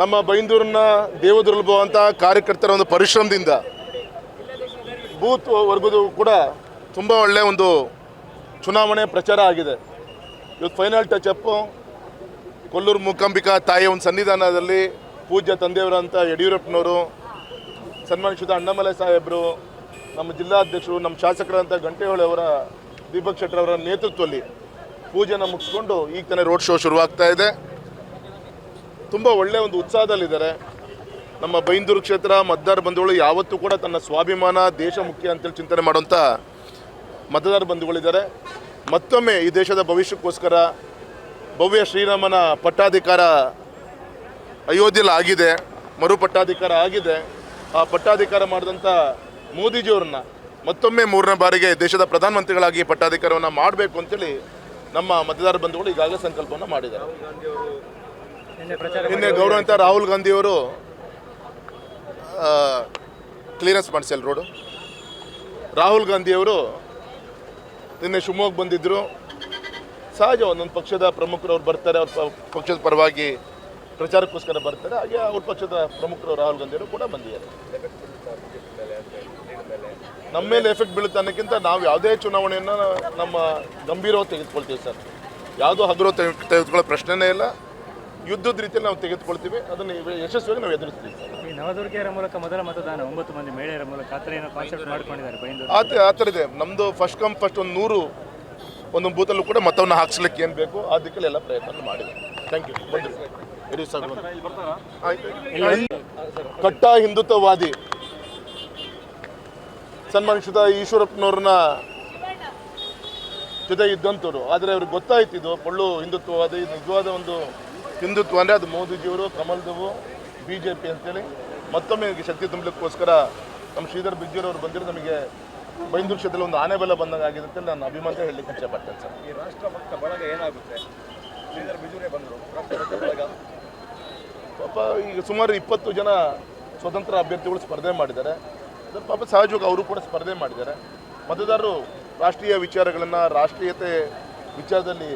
ನಮ್ಮ ಬೈಂದೂರಿನ ದೇವದುರ್ಲಭ ಅಂತ ಕಾರ್ಯಕರ್ತರ ಒಂದು ಪರಿಶ್ರಮದಿಂದ ಬೂತ್ ವರ್ಗದು ಕೂಡ ತುಂಬ ಒಳ್ಳೆಯ ಒಂದು ಚುನಾವಣೆ ಪ್ರಚಾರ ಆಗಿದೆ. ಇವತ್ತು final touch up Kollur Mookambika ತಾಯಿಯ ಒಂದು ಸನ್ನಿಧಾನದಲ್ಲಿ ಪೂಜ್ಯ ತಂದೆಯವರಂತ ಯಡಿಯೂರಪ್ಪನವರು ಸನ್ಮಾನಿಸಿದ ಅಣ್ಣಮಲೆ ಸಾಹೇಬರು, ನಮ್ಮ ಜಿಲ್ಲಾಧ್ಯಕ್ಷರು, ನಮ್ಮ ಶಾಸಕರಂತ ಗಂಟೆಹೊಳೆ ಅವರ, ದೀಪಕ್ ಶೆಟ್ಟರವರ ನೇತೃತ್ವದಲ್ಲಿ ಪೂಜೆನ ಮುಗಿಸ್ಕೊಂಡು ಈಗ ತಾನೇ ರೋಡ್ ಶೋ ಶುರುವಾಗ್ತಾ ಇದೆ. ತುಂಬ ಒಳ್ಳೆಯ ಒಂದು ಉತ್ಸಾಹದಲ್ಲಿದ್ದಾರೆ. ನಮ್ಮ ಬೈಂದೂರು ಕ್ಷೇತ್ರ, ಮತದಾರ ಬಂಧುಗಳು ಯಾವತ್ತೂ ಕೂಡ ತನ್ನ ಸ್ವಾಭಿಮಾನ, ದೇಶ ಮುಖ್ಯ ಅಂತೇಳಿ ಚಿಂತನೆ ಮಾಡುವಂಥ ಮತದಾರ ಬಂಧುಗಳಿದ್ದಾರೆ. ಮತ್ತೊಮ್ಮೆ ಈ ದೇಶದ ಭವಿಷ್ಯಕ್ಕೋಸ್ಕರ ಭವ್ಯ ಶ್ರೀರಾಮನ ಪಟ್ಟಾಧಿಕಾರ ಅಯೋಧ್ಯೆಯಲ್ಲಿ ಆಗಿದೆ ಮರು ಪಟ್ಟಾಧಿಕಾರ ಆಗಿದೆ. ಆ ಪಟ್ಟಾಧಿಕಾರ ಮಾಡಿದಂಥ ಮೋದಿಜಿಯವ್ರನ್ನ ಮತ್ತೊಮ್ಮೆ ಮೂರನೇ ಬಾರಿಗೆ ದೇಶದ ಪ್ರಧಾನಮಂತ್ರಿಗಳಾಗಿ ಪಟ್ಟಾಧಿಕಾರವನ್ನು ಮಾಡಬೇಕು ಅಂತೇಳಿ ನಮ್ಮ ಮತದಾರ ಬಂಧುಗಳು ಈಗಾಗಲೇ ಸಂಕಲ್ಪವನ್ನು ಮಾಡಿದ್ದಾರೆ. ನಿನ್ನೆ ಗೌರವಂತ ರಾಹುಲ್ ಗಾಂಧಿಯವರು ಕ್ಲಿಯರೆನ್ಸ್ ಮಾಡಿಸಲ್ ರೋಡು ರಾಹುಲ್ ಗಾಂಧಿಯವರು ನಿನ್ನೆ ಶಿವಮೊಗ್ಗ ಬಂದಿದ್ದರು ಸಹಜ ಒಂದೊಂದು ಪಕ್ಷದ ಪ್ರಮುಖರು ಅವ್ರು ಬರ್ತಾರೆ ಅವ್ರ ಪಕ್ಷದ ಪರವಾಗಿ ಪ್ರಚಾರಕ್ಕೋಸ್ಕರ ಬರ್ತಾರೆ. ಹಾಗೆ ಅವ್ರ ಪಕ್ಷದ ಪ್ರಮುಖರು ರಾಹುಲ್ ಗಾಂಧಿಯವರು ಕೂಡ ಬಂದಿದ್ದಾರೆ. ನಮ್ಮ ಮೇಲೆ ಎಫೆಕ್ಟ್ ಬೀಳುತ್ತೆ ಅನ್ನೋಕ್ಕಿಂತ ನಾವು ಯಾವುದೇ ಚುನಾವಣೆಯನ್ನು ನಮ್ಮ ಗಂಭೀರವಾಗಿ ತೆಗೆದುಕೊಳ್ತೀವಿ ಸರ್. ಯಾವುದೋ ಹಗುರ ತೆಗೆ- ತೆಗೆದುಕೊಳ್ಳೋ ಪ್ರಶ್ನೆನೇ ಇಲ್ಲ. ಯುದ್ಧದ ರೀತಿಯಲ್ಲಿ ನಾವು ತೆಗೆದುಕೊಳ್ತೀವಿ. ಅದನ್ನು ಯಶಸ್ವಿಯಾಗಿ ನಾವು ಎದುರಿಸ್ತೀವಿ. ಈ ನವದುರ್ಗಿಯರ ಮೂಲಕ ಮೊದಲ ಮತದಾನ ಒಂಬತ್ತು ಮಂದಿ ಮಹಿಳೆಯರ ಮೂಲಕ ಆ ಥರ ಏನೋ ಕಾನ್ಸೆಪ್ಟ್ ಮಾಡ್ಕೊಂಡಿದ್ದಾರೆ ಬೈಂದೂರು ಆ ಥರ ಇದೆ. ನಮ್ಮದು ಫಸ್ಟ್ ಕಮ್ ಫಸ್ಟ್ ಒಂದು ನೂರು ಒಂದು ಬೂತಲ್ಲೂ ಕೂಡ ಮತವನ್ನು ಹಾಕ್ಸ್ಲಿಕ್ಕೆ ಏನು ಬೇಕು ಆ ದಿಕ್ಕಲ್ಲಿ ಎಲ್ಲ ಪ್ರಯತ್ನ ಮಾಡಿದೆ ಥ್ಯಾಂಕ್ ಯು. ಕಟ್ಟ ಹಿಂದುತ್ವವಾದಿ ಸನ್ಮಾನಿಸಿದ ಈಶ್ವರಪ್ಪನವ್ರನ್ನ ಜೊತೆ ಇದ್ದಂಥವ್ರು ಆದರೆ ಅವ್ರಿಗೆ ಗೊತ್ತಾಯ್ತು ಇದು ಪೊಳ್ಳು ಹಿಂದುತ್ವವಾದಿ ನಿಜವಾದ ಒಂದು ಹಿಂದುತ್ವ ಅಂದರೆ ಅದು ಮೋದಿಜಿಯವರು ಕಮಲ್ದವು ಬಿ ಜೆ ಪಿ ಅಂತೇಳಿ. ಮತ್ತೊಮ್ಮೆ ಶಕ್ತಿ ತುಂಬಲಿಕ್ಕೋಸ್ಕರ ನಮ್ಮ ಶ್ರೀಧರ್ ಅವರು ಬಂದಿರೋ ನಮಗೆ ಬೈಂದೂರು ಕ್ಷೇತ್ರದಲ್ಲಿ ಒಂದು ಆನೆ ಬೆಲೆ ಬಂದಂಗೆ ಆಗಿದೆ ಅಂತ ನಾನು ಅಭಿಮಾನ ಹೇಳಲಿಕ್ಕೆ ಇಚ್ಛೆಪಡ್ತೇನೆ ಸರ್. ಈ ರಾಷ್ಟ್ರಭಕ್ತ ಬಳಗ ಏನಾಗುತ್ತೆ? ಶ್ರೀಧರ್ ಬಿಜೂರೇ ಬಂದರು. ರಾಷ್ಟ್ರಭಕ್ತ ಬಳಗ? ಪಾಪ ಈಗ ಸುಮಾರು ಇಪ್ಪತ್ತು ಜನ ಸ್ವತಂತ್ರ ಅಭ್ಯರ್ಥಿಗಳು ಸ್ಪರ್ಧೆ ಮಾಡಿದ್ದಾರೆ. ಅದ್ರ ಪಾಪ ಸಹಜವಾಗಿ ಅವರು ಕೂಡ ಸ್ಪರ್ಧೆ ಮಾಡಿದ್ದಾರೆ. ಮತದಾರರು ರಾಷ್ಟ್ರೀಯ ವಿಚಾರಗಳನ್ನು ರಾಷ್ಟ್ರೀಯತೆ ವಿಚಾರದಲ್ಲಿ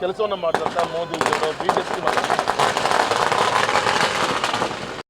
ಕೆಲಸವನ್ನು ಮಾಡಿದಂಥ ಮೋದಿ ಬಿ ಜೆ ಪಿ